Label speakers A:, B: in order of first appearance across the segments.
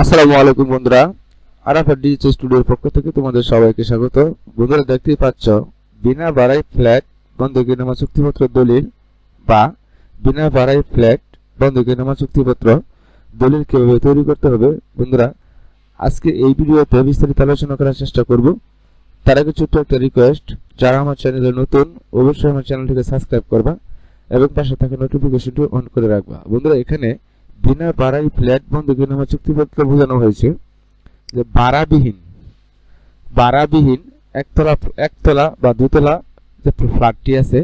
A: আসসালামু আলাইকুম বন্ধুরা, আরাফাত ডিজিটাল স্টুডিওর পক্ষ থেকে তোমাদের সবাইকে স্বাগত। বন্ধুরা, দেখতেই পাচ্ছ, বিনা বাড়াই ফ্ল্যাট বন্ধকিনামা চুক্তিপত্র দলিল বা বিনা বাড়াই ফ্ল্যাট বন্ধকিনামা চুক্তিপত্র দলিল কীভাবে তৈরি করতে হবে? বন্ধুরা, আজকে এই ভিডিওতে বিস্তারিত আলোচনা করার চেষ্টা করব। তার আগে ছোট্ট একটা রিকোয়েস্ট যারা আমার চ্যানেলে নতুন, অবশ্যই আমার চ্যানেলটিকে সাবস্ক্রাইব করবা এবং পাশে থাকা নোটিফিকেশনটি অন করে রাখবা। বন্ধুরা, এখানে বিনা বাড়াই ফ্ল্যাট বন্ধকিনামা চুক্তিপত্র বোঝানো হয়েছে যে বাড়াবিহীন বাড়াবিহীন একতলা একতলা বা দুতলা যে ফ্ল্যাটটি আছে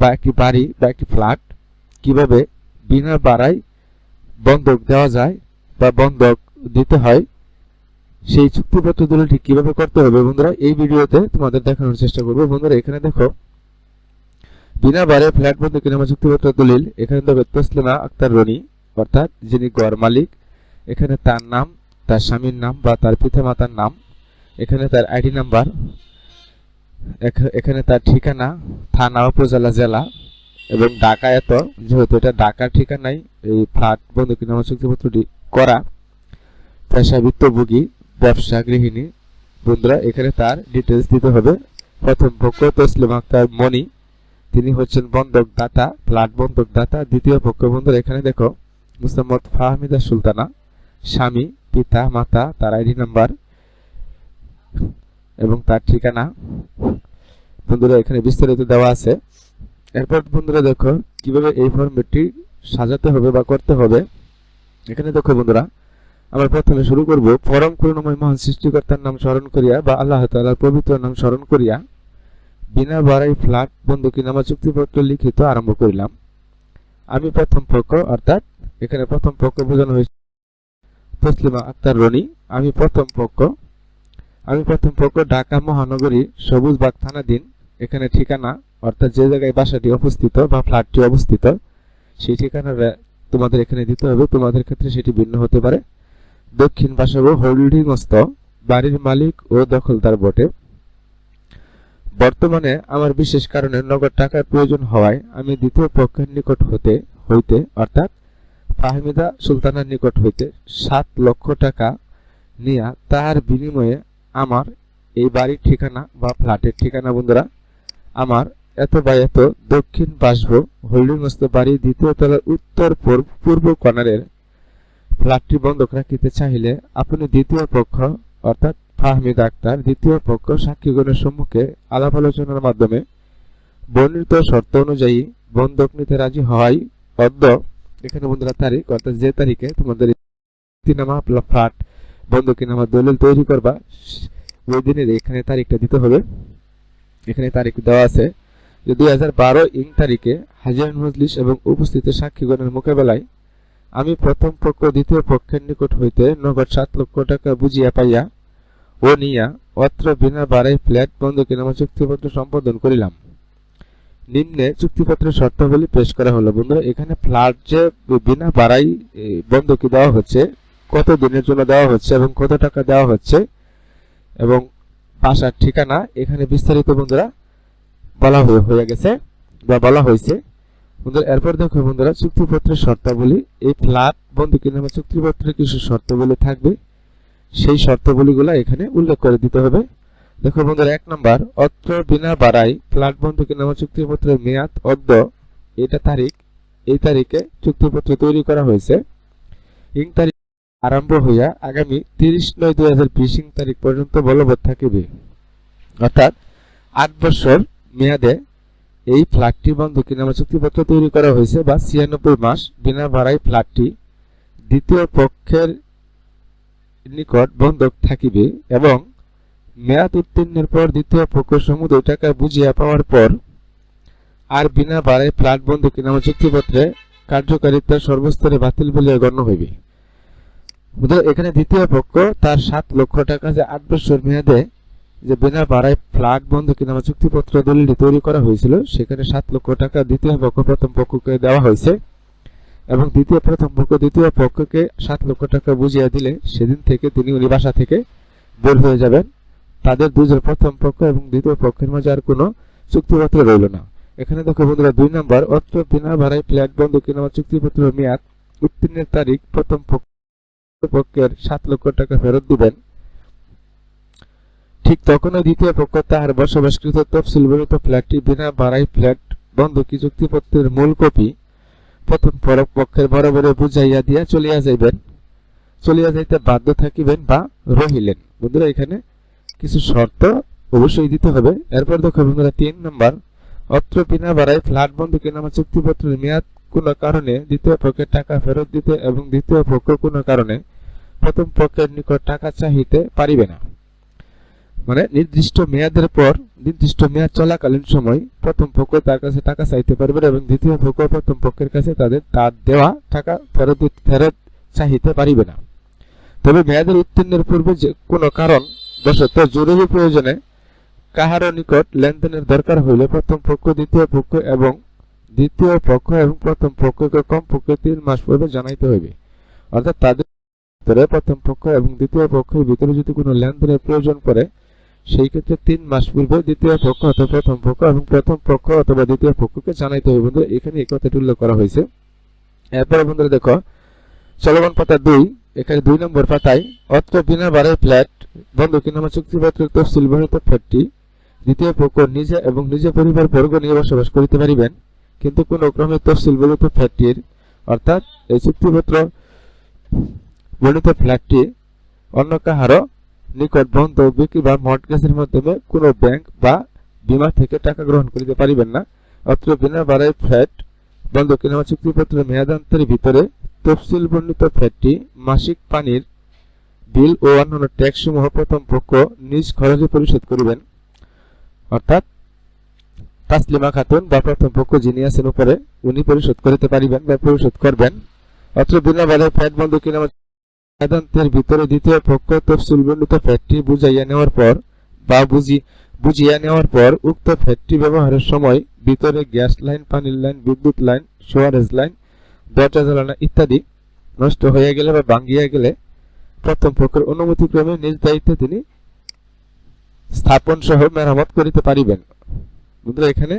A: বা একটি বাড়ি বা একটি ফ্ল্যাট কীভাবে বিনা বাড়াই বন্ধক দেওয়া যায় বা বন্ধক দিতে হয়, সেই চুক্তিপত্র দলিলটি কীভাবে করতে হবে বন্ধুরা এই ভিডিওতে তোমাদের দেখানোর চেষ্টা করব। বন্ধুরা, এখানে দেখো, বিনা বারে ফ্ল্যাট বন্ধ কিনামা চুক্তিপত্র দলিল, এখানে দেখো, তসলিমা আক্তার রনি অর্থাৎ যিনি গড় মালিক, এখানে তার নাম, তার স্বামীর নাম বা তার পিতামাতার নাম, এখানে তার আইডি নাম্বার এখানে তার ঠিকানা, থানা, উপজেলা, জেলা এবং ঢাকা এত। যেহেতু এটা ঢাকার ঠিকানায় এই ফ্ল্যাট বন্ধু কিনামা চুক্তিপত্রটি করা। পেশাবৃত্তভোগী ব্যবসা গৃহিণী। বন্ধুরা, এখানে তার ডিটেলস দিতে হবে। প্রথম পক্ষ তসলিম আক্তার মনি তিনি হচ্ছেন বন্ধক দাতা ফ্ল্যাট বন্ধক দাতা দ্বিতীয় পক্ষ বন্ধুরা, এখানে দেখো। মুসাম্মদ ফাহমিদা সুলতানা, স্বামী, পিতা, মাতা, তার আইডি নাম্বার এবং তার ঠিকানা। বন্ধুরা, এখানে বিস্তারিত দেওয়া আছে। এরপর বন্ধুরা দেখো, কীভাবে এই ফর্মেটটি সাজাতে হবে বা করতে হবে। এখানে দেখো বন্ধুরা, আমরা প্রথমে শুরু করব। পরম করুণাময় মহান সৃষ্টিকর্তার নাম স্মরণ করিয়া বা আল্লাহ তাআলার পবিত্র নাম স্মরণ করিয়া বিনা বাড়াই ফ্ল্যাট বন্ধকিনামা চুক্তিপত্র লিখিত আরম্ভ করিলাম। আমি প্রথম পক্ষ অর্থাৎ এখানে প্রথম পক্ষ বোঝানো হয়েছে। তসলিমা আক্তার রনি, আমি প্রথম পক্ষ। আমি প্রথম পক্ষ ঢাকা মহানগরী সবুজবাগ থানাধীন। এখানে ঠিকানা, অর্থাৎ যে জায়গায় বাসাটি অবস্থিত বা ফ্ল্যাটটি অবস্থিত, সেই ঠিকানাটা তোমাদের এখানে দিতে হবে। তোমাদের ক্ষেত্রে সেটি ভিন্ন হতে পারে। দক্ষিণ বাসাবো হোল্ডিংস্থ, বাড়ির মালিক ও দখলদার বটে। বর্তমানে আমার বিশেষ কারণে নগদ টাকার প্রয়োজন হওয়ায় আমি দ্বিতীয় পক্ষের নিকট হতে, হইতে, অর্থাৎ ফাহমিদা সুলতানার নিকট হইতে সাত লক্ষ টাকা নিয়া তার বিনিময়ে আমার এই বাড়ির ঠিকানা বা ফ্ল্যাটের ঠিকানা বন্ধুরা, আমার এত বা এত দক্ষিণ বাসব হোল্ডিংস্থ বাড়ি দ্বিতীয় তলার উত্তর পূর্ব কর্নারের ফ্ল্যাটটি বন্ধক রাখিতে চাহিলে আপনি দ্বিতীয় পক্ষ, অর্থাৎ ফাহমিদ আক্তার, দ্বিতীয় পক্ষ সাক্ষীগণের সম্মুখে আলাপ আলোচনার মাধ্যমে বর্ণিত শর্ত অনুযায়ী বন্ধক নিতে রাজি হওয়াই অদ্য এখানে বন্ধুরা, তারিখ, অর্থাৎ যে তারিখে তোমাদের নামা ফ্ল্যাট বন্ধকিনামা দলিল তৈরি করবা ওই দিনের এখানে তারিখটা দিতে হবে। এখানে তারিখ দেওয়া আছে যে দুই হাজার বারো ইং তারিখে হাজির মজলিস এবং উপস্থিত সাক্ষীগণের মোকাবেলায় আমি প্রথম পক্ষ, দ্বিতীয় পক্ষের নিকট হইতে নগদ সাত লক্ষ টাকা বুঝিয়া পাইয়া ও নিয়া অত্র বিনা বাড়াই ফ্ল্যাট বন্ধকিনামা চুক্তিপত্র সম্পাদন করিলাম। নিম্নে চুক্তিপত্রের শর্তাবলী পেশ করা হলো। বন্ধুরা, এখানে ফ্ল্যাট যে বিনা বাড়াই বন্ধকি দেওয়া হচ্ছে, কত দিনের জন্য দেওয়া হচ্ছে এবং কত টাকা দেওয়া হচ্ছে এবং বাসার ঠিকানা এখানে বিস্তারিত বন্ধুরা বলা হয়ে গেছে বা বলা হয়েছে। বন্ধুরা, এরপর দেখো বন্ধুরা, চুক্তিপত্রের শর্তাবলী, এই ফ্ল্যাট বন্ধকি নামে চুক্তিপত্রের কিছু শর্তাবলী থাকবে। সেই শর্তাবলীগুলো এখানে উল্লেখ করে দিতে হবে। দেখো বন্ধুরা, এক নম্বর অত্র বিনা বাড়াই ফ্ল্যাট বন্ধকি নামে চুক্তিপত্রের মেয়াদ অদ্য এটা তারিখ, এই তারিখে চুক্তিপত্র তৈরি করা হয়েছে। ইং তারিখ আরম্ভ হইয়া আগামী তিরিশ নয় দুই হাজার বিশ ইং তারিখ পর্যন্ত বলবৎ থাকিবে। অর্থাৎ আট বছর মেয়াদে এই ফ্ল্যাটটি বন্ধকি নামে চুক্তিপত্র তৈরি করা হয়েছে বা ছিয়ানব্বই মাস বিনা ভাড়ায় ফ্ল্যাটটি দ্বিতীয় পক্ষের নিকট বন্ধক থাকিবে এবং মেয়াদ উত্তীর্ণের পর দ্বিতীয় পক্ষ সমুদয় টাকা বুঝিয়া পাওয়ার পর আর বিনা ভাড়ায় ফ্ল্যাট বন্ধকি নামে চুক্তিপত্রে কার্যকারিতা সর্বস্তরে বাতিল বলিয়া গণ্য হইবে। এখানে দ্বিতীয় পক্ষ তার সাত লক্ষ টাকা যে আট বছর মেয়াদে যে বিনা ভাড়ায় ফ্ল্যাট বন্ধকি নামে চুক্তিপত্র দলিলটি তৈরি করা হয়েছিল, সেখানে সাত লক্ষ টাকা দ্বিতীয় পক্ষ প্রথম পক্ষকে দেওয়া হয়েছে এবং দ্বিতীয়, প্রথম পক্ষ দ্বিতীয় পক্ষকে সাত লক্ষ টাকা বুঝিয়ে দিলে সেদিন থেকে তিনি উনি বাসা থেকে বের হয়ে যাবেন। তাদের দুজন প্রথম পক্ষ এবং দ্বিতীয় পক্ষের মাঝে আর কোনো চুক্তিপত্র রইল না। এখানে দেখো বন্ধুরা, দুই নম্বর অত্র বিনা ভাড়ায় ফ্ল্যাট বন্ধকি নামা চুক্তিপত্র মেয়াদ উত্তীর্ণের তারিখ প্রথম পক্ষের সাত লক্ষ টাকা ফেরত দিবেন। ঠিক তখনই দ্বিতীয় পক্ষ তাহার বসবাসকৃত তফসিলভুক্ত ফ্ল্যাটটি বিনা ভাড়ায় ফ্ল্যাট বন্ধকি চুক্তিপত্রের মূল কপি প্রথম পরক পক্ষের বরাবরে বুঝাইয়া দিয়া চলিয়া যাইবেন। চলিয়া যাইতে বাধ্য থাকিবেন বা রহিলেন। বন্ধুরা, এখানে কিছু শর্ত অবশ্যই দিতে হবে। এরপর দেখো বন্ধুরা, তিন নম্বর, অত্র বিনা ভাড়ায় ফ্ল্যাট বন্ধকি নামা চুক্তিপত্রের মেয়াদ কোনো কারণে, দ্বিতীয় পক্ষের টাকা ফেরত দিতে এবং দ্বিতীয় পক্ষ কোনো কারণে, প্রথম পক্ষের নিকট টাকা চাহিতে পারিবে না। মানে নির্দিষ্ট মেয়াদের পর, নির্দিষ্ট মেয়াদ চলাকালীন সময় প্রথম পক্ষ তার কাছে টাকা চাইতে পারবে এবং দ্বিতীয় পক্ষ প্রথম পক্ষের কাছে তাদের তার দেওয়া টাকা ফেরত ফেরত চাহিতে পারিবে না। তবে মেয়াদের উত্তীর্ণের পূর্বে যে কোনো কারণ বশত জরুরি প্রয়োজনে কাহারও নিকট লেনদেনের দরকার হইলে প্রথম পক্ষ, দ্বিতীয় পক্ষ এবং দ্বিতীয় পক্ষ এবং প্রথম পক্ষকে কম কমপক্ষে তিন মাস পূর্বে জানাইতে হইবে। অর্থাৎ তাদের ভিতরে প্রথম পক্ষ এবং দ্বিতীয় পক্ষের ভিতরে যদি কোনো লেনদেনের প্রয়োজন পড়ে, সেই ক্ষেত্রে তিন মাস পূর্বে দ্বিতীয় পক্ষ অথবা প্রথম পক্ষ এবং প্রথম পক্ষ অথবা দ্বিতীয় পক্ষকে জানাইতে হবে বন্ধুরা, এখানে এই কথাটি উল্লেখ করা হয়েছে। এরপরে বন্ধুরা দেখো, চলমান পাতা দুই এখানে দুই নম্বর পাতায় অত্র বিনা বাড়ায় ফ্ল্যাট বন্ধকি নামা চুক্তিপত্রের তফসিল বর্ণিত ফ্ল্যাটটি দ্বিতীয় পক্ষ নিজে এবং নিজে পরিবার বর্গ নিয়ে বসবাস করিতে পারিবেন, কিন্তু কোন ক্রমে তফসিল বর্ণিত ফ্ল্যাটটির, অর্থাৎ এই চুক্তিপত্র বর্ণিত ফ্ল্যাটটি অন্য কাহারও নিকট বন্ধ, বিক্রি বা মর্টগেজের মাধ্যমে কোনো ব্যাংক বা বীমা থেকে টাকা গ্রহণ করিতে পারিবেন না। অত্র বিনা বাড়ায় ফ্ল্যাট বন্ধকি নামা চুক্তিপত্রের মেয়াদান্তের ভিতরে তফসিল বর্ণিত ফ্ল্যাটটি মাসিক পানির বিল ও অন্যান্য ট্যাক্স সমূহ প্রথম পক্ষ নিজ খরচে পরিশোধ করিবেন। অর্থাৎ, তাসলিমা খাতুন বা প্রথম পক্ষ যিনি আছেন উপরে, উনি পরিশোধ করিতে পারিবেন বা পরিশোধ করবেন। অত্র বিনা বাড়ায় ফ্ল্যাট বন্ধকি নামা মেয়াদান্তের ভিতরে দ্বিতীয় পক্ষ তফসিল বর্ণিত ফ্যাটটি বুঝাইয়া নেওয়ার পর বা বুঝি, বুঝিয়া নেওয়ার পর উক্ত ফ্যাটটি ব্যবহারের সময় ভিতরে গ্যাস লাইন, পানির লাইন, বিদ্যুৎ লাইন, সোয়ারেজ লাইন দরজা জ্বালানো ইত্যাদি নষ্ট হয়ে গেলে বা ভাঙ্গিয়া গেলে প্রথম পক্ষের অনুমতিক্রমে নিজ দায়িত্বে তিনি স্থাপন সহ মেরামত করিতে পারিবেন। বন্ধুরা, এখানে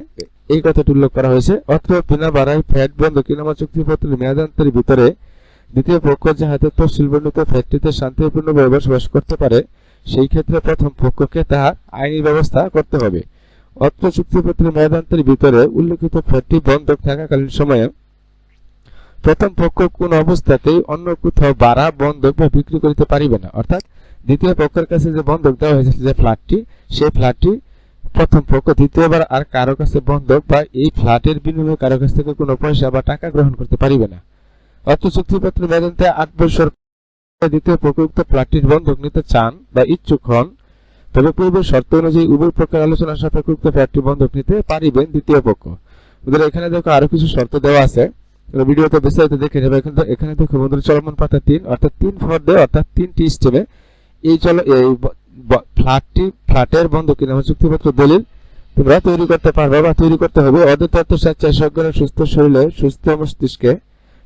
A: এই কথাটি উল্লেখ করা হয়েছে অত্র বিনা বাড়ায় ফ্যাট বন্ধ কিনামা চুক্তিপত্রের মেয়াদান্তের ভিতরে দ্বিতীয় পক্ষ যাহাতে তফসিল বর্ণিত ফ্যাক্টরিতে শান্তিপূর্ণভাবে বসবাস করতে পারে, সেই ক্ষেত্রে প্রথম পক্ষকে তাহার আইনি ব্যবস্থা করতে হবে। অত্র চুক্তিপত্রের মেয়াদান্তের ভিতরে উল্লেখিত ফ্যাক্টরি বন্ধক থাকাকালীন সময়ে প্রথম পক্ষ কোন অবস্থাতেই অন্য কোথাও বাড়া বন্ধক বা বিক্রি করিতে পারিবে না। অর্থাৎ দ্বিতীয় পক্ষের কাছে যে বন্ধক দেওয়া হয়েছে যে ফ্ল্যাটটি, সেই ফ্ল্যাটটি প্রথম পক্ষ, দ্বিতীয়বার আর কারও কাছে বন্ধক বা এই ফ্ল্যাটের বিনিময়ে কারও কাছ থেকে কোনো পয়সা বা টাকা গ্রহণ করতে পারিবে না। অর্থ চুক্তিপত্র মেয়াদান্তে আট বছর দ্বিতীয় পক্ষ উক্ত ফ্ল্যাটটির বন্ধক নিতে চান বা ইচ্ছুক হন, তবে পূর্বের শর্ত অনুযায়ী উভয় পক্ষের আলোচনা সাপেক্ষে ফ্ল্যাটটি বন্ধক নিতে পারিবেন দ্বিতীয় পক্ষ। বন্ধুরা এখানে দেখো আরও কিছু শর্ত দেওয়া আছে। ভিডিওতে বিস্তারিত দেখে নেবে। এখানে দেখো বন্ধুরা, চলমান পাতা তিন, অর্থাৎ তিন ফর্দে অর্থাৎ তিনটি স্টেপে এই চল এই ফ্ল্যাটটি ফ্ল্যাটের বন্ধক কিনা চুক্তিপত্র দলিল। তোমরা তৈরি করতে পারবে বা তৈরি করতে হবে। অদ্বৈত স্বেচ্ছায় সজ্ঞানের সুস্থ শরীরে সুস্থ মস্তিষ্কে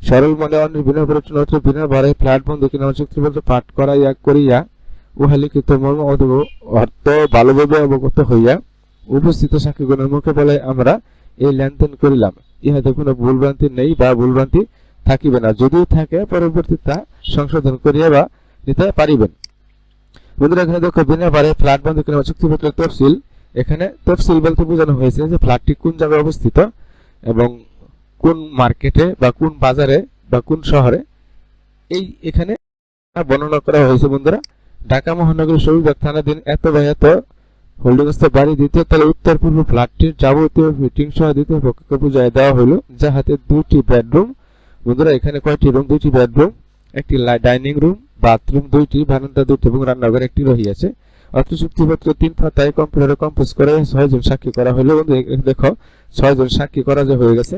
A: সরল মনে অন্য বিনা পরিচন্ন অথবা বিনা ভাড়ায় ফ্ল্যাট বন্ধ কিনা চুক্তিপত্র পাঠ করাইয়া করিয়া উহা লিখিত মর্ম অর্থ ভালোভাবে অবগত হইয়া উপস্থিত সাক্ষীগণের মুখে বলে আমরা এই লেনদেন করিলাম। ইহাতে কোনো ভুলভ্রান্তি নেই বা ভুলভ্রান্তি থাকিবে না। যদিও থাকে পরবর্তী তা সংশোধন করিয়া বা নিতে পারিবেন। বন্ধুরা, এখানে দেখো, বিনা ভাড়ায় ফ্ল্যাট বন্ধ কিনা চুক্তিপত্রের তফসিল। এখানে তফসিল বলতে বোঝানো হয়েছে যে ফ্ল্যাটটি কোন জায়গায় অবস্থিত এবং কোন মার্কেটে বা কোন বাজারে বা কোন শহরে। এই এখানে বর্ণনা করা হয়েছে বন্ধুরা। ঢাকা মহানগরীর শহীদবাগ থানাধীন এত বা এত হোল্ডিংস্থ বাড়ি দ্বিতীয় তলা উত্তর পূর্ব ফ্ল্যাটটির যাবতীয় ফিটিং সহ দ্বিতীয় পক্ষকে বুঝাই দেওয়া হলো যাহাতে দুটি বেডরুম বন্ধুরা, এখানে কয়টি রুম দুইটি বেডরুম একটি ডাইনিং রুম বাথরুম দুইটি, বারান্দা দুটি এবং রান্নাঘর একটি রহিয়াছে অর্থ চুক্তিপত্র তিন পাতায় কম্পিউটারে কম্পোজ করে ছয়জন সাক্ষী করা হলো। দেখো ছয়জন সাক্ষী করা যে হয়ে গেছে।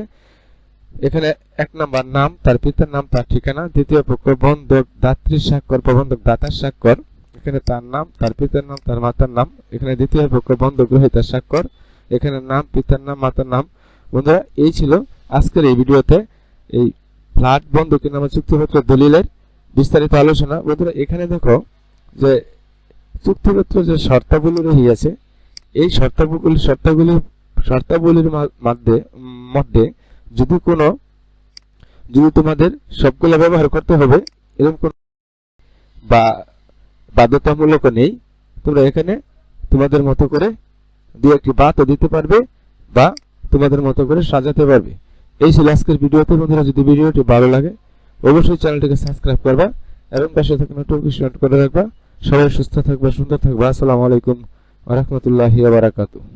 A: এখানে এক নাম্বার নাম, তার পিতার নাম, তার ঠিকানা। দ্বিতীয় পক্ষ, বন্ধক, দাত্রী স্বাক্ষর প্রবন্ধক দাতার স্বাক্ষর এখানে তার নাম, তার পিতার নাম, তার মাতার নাম, এখানে দ্বিতীয় পক্ষ বন্ধক গ্রহীতার স্বাক্ষর, এখানে নাম, পিতার নাম, মাতার নাম। বন্ধুরা, এই ছিল আজকের এই ভিডিওতে এই ফ্ল্যাট বন্ধকি নামে চুক্তিপত্র দলিলের বিস্তারিত আলোচনা। বন্ধুরা, এখানে দেখো যে চুক্তিপত্র যে শর্তাবলী রহিয়াছে, এই শর্তাবলী শর্তাবলী, শর্তাবলীর মধ্যে মধ্যে যদি কোনো, যদি তোমাদের সবগুলো ব্যবহার করতে হবে, এরকম কোন বা বাধ্যতামূলক নেই। তোমরা এখানে তোমাদের মতো করে দু একটি বাতও দিতে পারবে বা তোমাদের মতো করে সাজাতে পারবে। এই ছিল আজকের ভিডিওতে। বন্ধুরা, যদি ভিডিওটি ভালো লাগে, অবশ্যই চ্যানেলটিকে সাবস্ক্রাইব করবা এবং পাশে থাকা নোটিফিকেশন করে রাখবা। সবাই সুস্থ থাকবা, সুন্দর থাকবা। আসসালামু আলাইকুম ওয়া বারাকাতুহু।